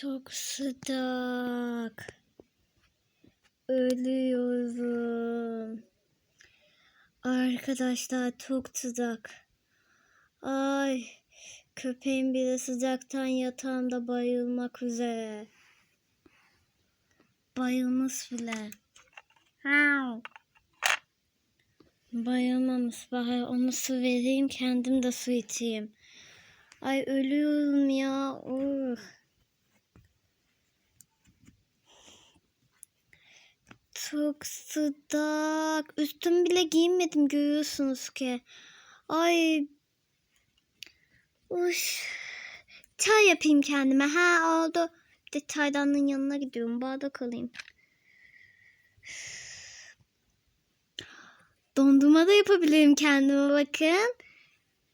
Çok sıcak. Ölüyorum. Arkadaşlar çok sıcak. Ay köpeğim bile sıcaktan yatağımda bayılmak üzere. Bayılmış bile. Hav. Bayılmamış. Bahar onu su vereyim kendim de su içeyim. Ay ölüyorum ya. Uh. Çok sıcak. Üstüm bile giymedim görüyorsunuz ki. Ay. Uş. Çay yapayım kendime. Ha oldu. Bir de çaydanlığın yanına gidiyorum. Bardak alayım. Dondurma da yapabilirim kendime bakın.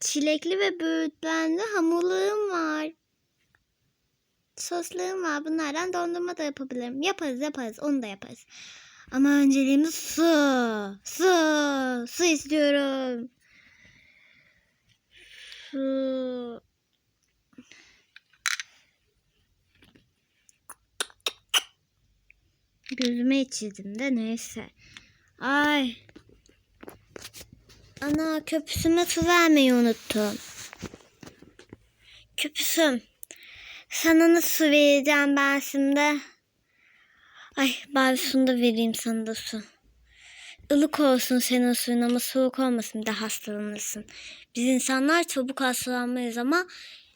Çilekli ve böğürtlenli hamurlarım var. Soslarım var. Bunlardan dondurma da yapabilirim. Yaparız yaparız. Onu da yaparız. Ama önceliğimiz su. Su. Su istiyorum. Su. Gözüme içirdim de neyse. Ay. Ana köpüsüme su vermeyi unuttum. Köpüsüm. Sana nasıl vereceğim ben şimdi? Ay bari şunu da vereyim sana da su. Ilık olsun senin suyun ama soğuk olmasın bir de hastalanırsın. Biz insanlar çabuk hastalanmayız ama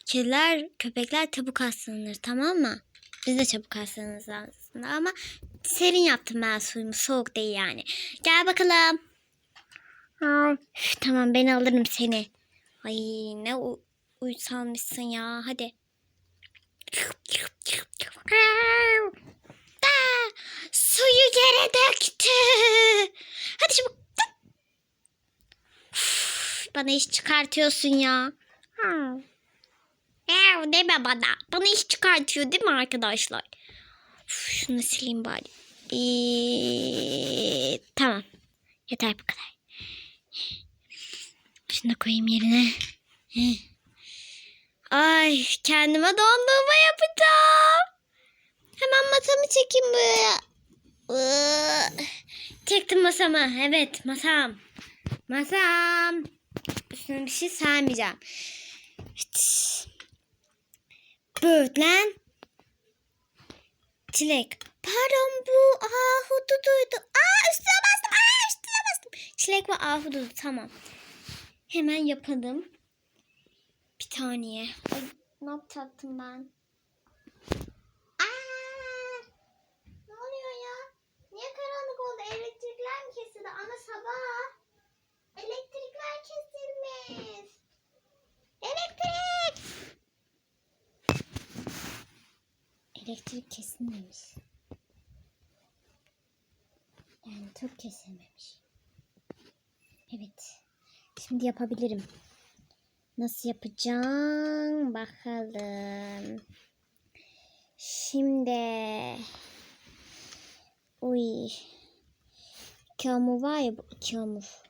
kediler, köpekler çabuk hastalanır tamam mı? Biz de çabuk hastalanırız aslında ama serin yaptım ben suyumu soğuk değil yani. Gel bakalım. Üf, tamam ben alırım seni. Ay ne u- uysalmışsın ya hadi. Suyu yere döktü. Hadi çabuk. Bana iş çıkartıyorsun ya. Ha. Ev deme bana. Bana iş çıkartıyor değil mi arkadaşlar? Üf, şunu sileyim bari. Ee, tamam. Yeter bu kadar. Şunu da koyayım yerine. Ay kendime dondurma yapacağım. Hemen masamı çekeyim buraya. Çektim masamı. Evet masam. Masam. Üstüne bir şey saymayacağım. Evet. Böğürtlen. Çilek. Pardon bu ahududuydu. Aa üstüne bastım. Aa üstüne bastım. Çilek ve ahududu tamam. Hemen yapalım. Bir taniye. Ay, ne yapacaktım ben? Aa! Ne oluyor ya? Niye karanlık oldu? Elektrikler mi kesildi? Ama sabah. Elektrikler kesilmiş. Elektrik! Elektrik kesilmemiş. Yani çok kesilmemiş. Evet. Şimdi yapabilirim. Nasıl yapacağım? Bakalım. Şimdi. Uy. İki hamur var ya bu iki hamur.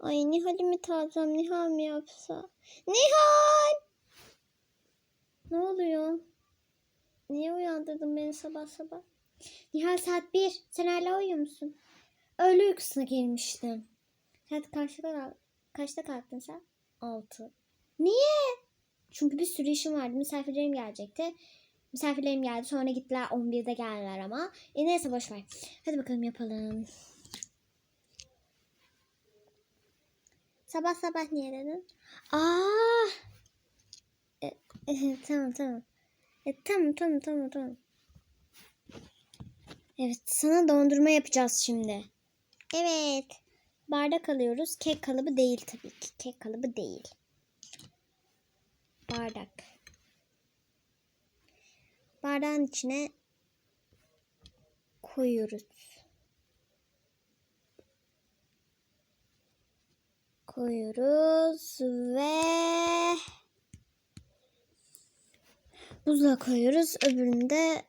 Ay Nihal'i mi tazem? Nihal mi yapsa? Nihal! Ne oluyor? Niye uyandırdın beni sabah sabah? Nihal saat bir. Sen hala uyuyor musun? Öğle uykusuna girmiştim. Saat kaçta, kaçta kalktın sen? Altı. Niye? Çünkü bir sürü işim vardı. Misafirlerim gelecekti. Misafirlerim geldi. Sonra gittiler 11'de geldiler ama. E neyse boş ver. Hadi bakalım yapalım. Sabah sabah niye dedin? Aa! E, e, tamam tamam. E, tamam tamam tamam tamam. Evet sana dondurma yapacağız şimdi. Evet. Bardak alıyoruz. Kek kalıbı değil tabii ki. Kek kalıbı değil. Bardak. Bardağın içine koyuyoruz. Koyuyoruz ve buzluğa koyuyoruz. Öbürünü de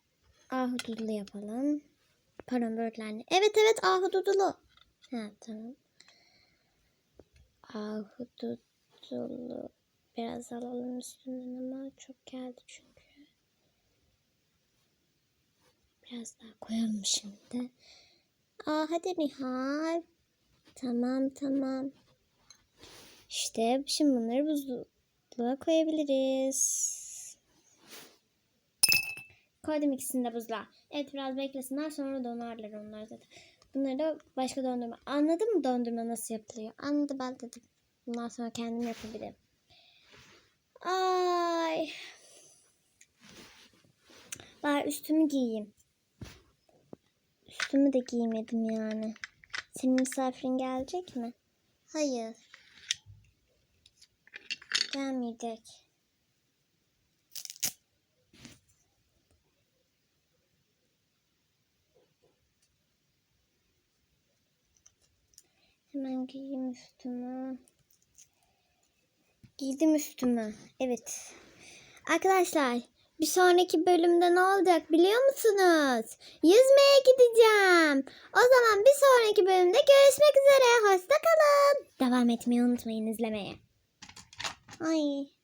ahududulu yapalım. Pardon böğürtlenli. Evet evet ahududulu. Ha tamam. Ahududulu Biraz alalım üstünden ama çok geldi çünkü. Biraz daha koyalım şimdi. Aa hadi Nihal. Tamam tamam. İşte şimdi bunları buzluğa koyabiliriz. Koydum ikisini de buzluğa. Evet biraz beklesinler sonra donarlar onlar zaten. Bunları da başka dondurma. Anladın mı dondurma nasıl yapılıyor? Anladım ben dedim. Bundan sonra kendim yapabilirim. Ay. Bari üstümü giyeyim. Üstümü de giymedim yani. Senin misafirin gelecek mi? Hayır. Gelmeyecek. Hemen giyeyim üstümü. Giydim üstümü. Evet. Arkadaşlar bir sonraki bölümde ne olacak biliyor musunuz? Yüzmeye gideceğim. O zaman bir sonraki bölümde görüşmek üzere. Hoşça kalın. Devam etmeyi unutmayın izlemeye. Ay